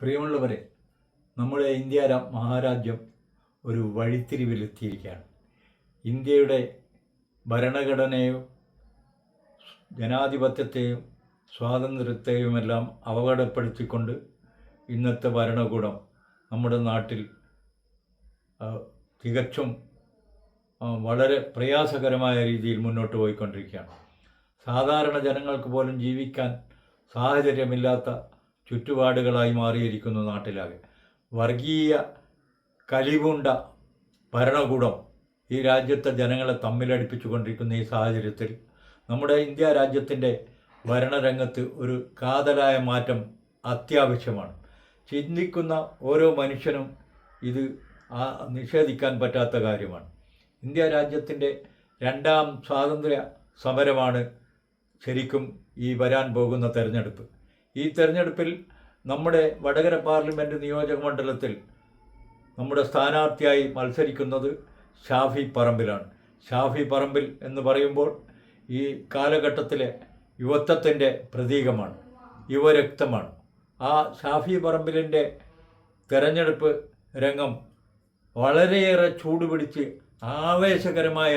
പ്രിയമുള്ളവരെ നമ്മുടെ ഇന്ത്യ മഹാരാജ്യം ഒരു വഴിത്തിരിവിലെത്തിയിരിക്കുകയാണ്. ഇന്ത്യയുടെ ഭരണഘടനയും ജനാധിപത്യത്തെയും സ്വാതന്ത്ര്യത്തെയുമെല്ലാം അപകടപ്പെടുത്തിക്കൊണ്ട് ഇന്നത്തെ ഭരണകൂടം നമ്മുടെ നാട്ടിൽ തികച്ചും വളരെ പ്രയാസകരമായ രീതിയിൽ മുന്നോട്ട് പോയിക്കൊണ്ടിരിക്കുകയാണ്. സാധാരണ ജനങ്ങൾക്ക് പോലും ജീവിക്കാൻ സാഹചര്യമില്ലാത്ത ചുറ്റുപാടുകളായി മാറിയിരിക്കുന്നു നാട്ടിലാകെ. വർഗീയ കലിവുണ്ട ഭരണകൂടം ഈ രാജ്യത്തെ ജനങ്ങളെ തമ്മിലടിപ്പിച്ചു കൊണ്ടിരിക്കുന്ന ഈ സാഹചര്യത്തിൽ നമ്മുടെ ഇന്ത്യ രാജ്യത്തിന്റെ ഭരണരംഗത്ത് ഒരു കാതലായ മാറ്റം അത്യാവശ്യമാണ്. ചിന്തിക്കുന്ന ഓരോ മനുഷ്യനും ഇത് നിഷേധിക്കാൻ പറ്റാത്ത കാര്യമാണ്. ഇന്ത്യ രാജ്യത്തിന്റെ രണ്ടാം സ്വാതന്ത്ര്യ സമരമാണ് ശരിക്കും ഈ വരാൻ പോകുന്ന തെരഞ്ഞെടുപ്പ്. ഈ തെരഞ്ഞെടുപ്പിൽ നമ്മുടെ വടകര പാർലമെന്റ് നിയോജക മണ്ഡലത്തിൽ നമ്മുടെ സ്ഥാനാർത്ഥിയായി മത്സരിക്കുന്നത് ഷാഫി പറമ്പിലാണ്. ഷാഫി പറമ്പിൽ എന്ന് പറയുമ്പോൾ ഈ കാലഘട്ടത്തിലെ യുവത്വത്തിന്റെ പ്രതീകമാണ് യുവരക്തമാണ്. ആ ഷാഫി പറമ്പിലിന്റെ തെരഞ്ഞെടുപ്പ് രംഗം വളരെയേറെ ചൂടുപിടിച്ച് ആവേശകരമായ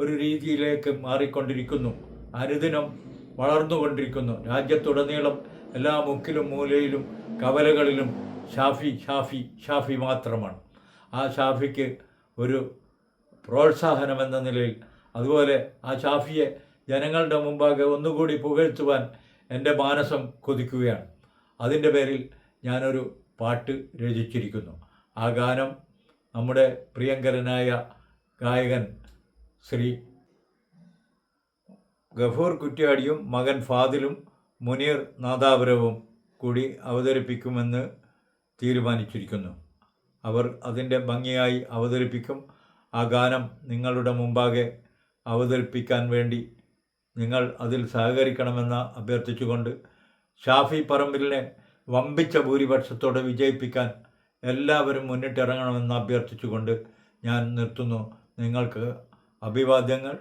ഒരു രീതിയിലേക്ക് മാറിക്കൊണ്ടിരിക്കുന്നു. അനുദിനം വളർന്നുകൊണ്ടിരിക്കുന്നു. രാജ്യത്തുടനീളം എല്ലാ മുക്കിലും മൂലയിലും കവലകളിലും ഷാഫി ഷാഫി ഷാഫി മാത്രമാണ്. ആ ഷാഫിക്ക് ഒരു പ്രോത്സാഹനമെന്ന നിലയിൽ അതുപോലെ ആ ഷാഫിയെ ജനങ്ങളുടെ മുമ്പാകെ ഒന്നുകൂടി പുകഴ്ത്തുവാൻ എന്റെ മാനസം കൊതിക്കുകയാണ്. അതിന്റെ പേരിൽ ഞാനൊരു പാട്ട് രചിച്ചിരിക്കുന്നു. ആ ഗാനം നമ്മുടെ പ്രിയങ്കരനായ ഗായകൻ ശ്രീ ഗഫൂർ കുറ്റ്യാടിയും മകൻ ഫാദിലും മുനീർ നാദാപുരവും കൂടി അവതരിപ്പിക്കുമെന്ന് തീരുമാനിച്ചിരിക്കുന്നു. അവർ അതിന്റെ ഭംഗിയായി അവതരിപ്പിക്കും. ആ ഗാനം നിങ്ങളുടെ മുമ്പാകെ അവതരിപ്പിക്കാൻ വേണ്ടി നിങ്ങൾ അതിൽ സഹകരിക്കണമെന്ന് അഭ്യർത്ഥിച്ചുകൊണ്ട് ഷാഫി പറമ്പിലിനെ വമ്പിച്ച ഭൂരിപക്ഷത്തോടെ വിജയിപ്പിക്കാൻ എല്ലാവരും മുന്നിട്ടിറങ്ങണമെന്ന് അഭ്യർത്ഥിച്ചുകൊണ്ട് ഞാൻ നിർത്തുന്നു. നിങ്ങൾക്ക് അഭിവാദ്യങ്ങൾ.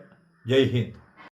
ജയ് ഹിന്ദ്.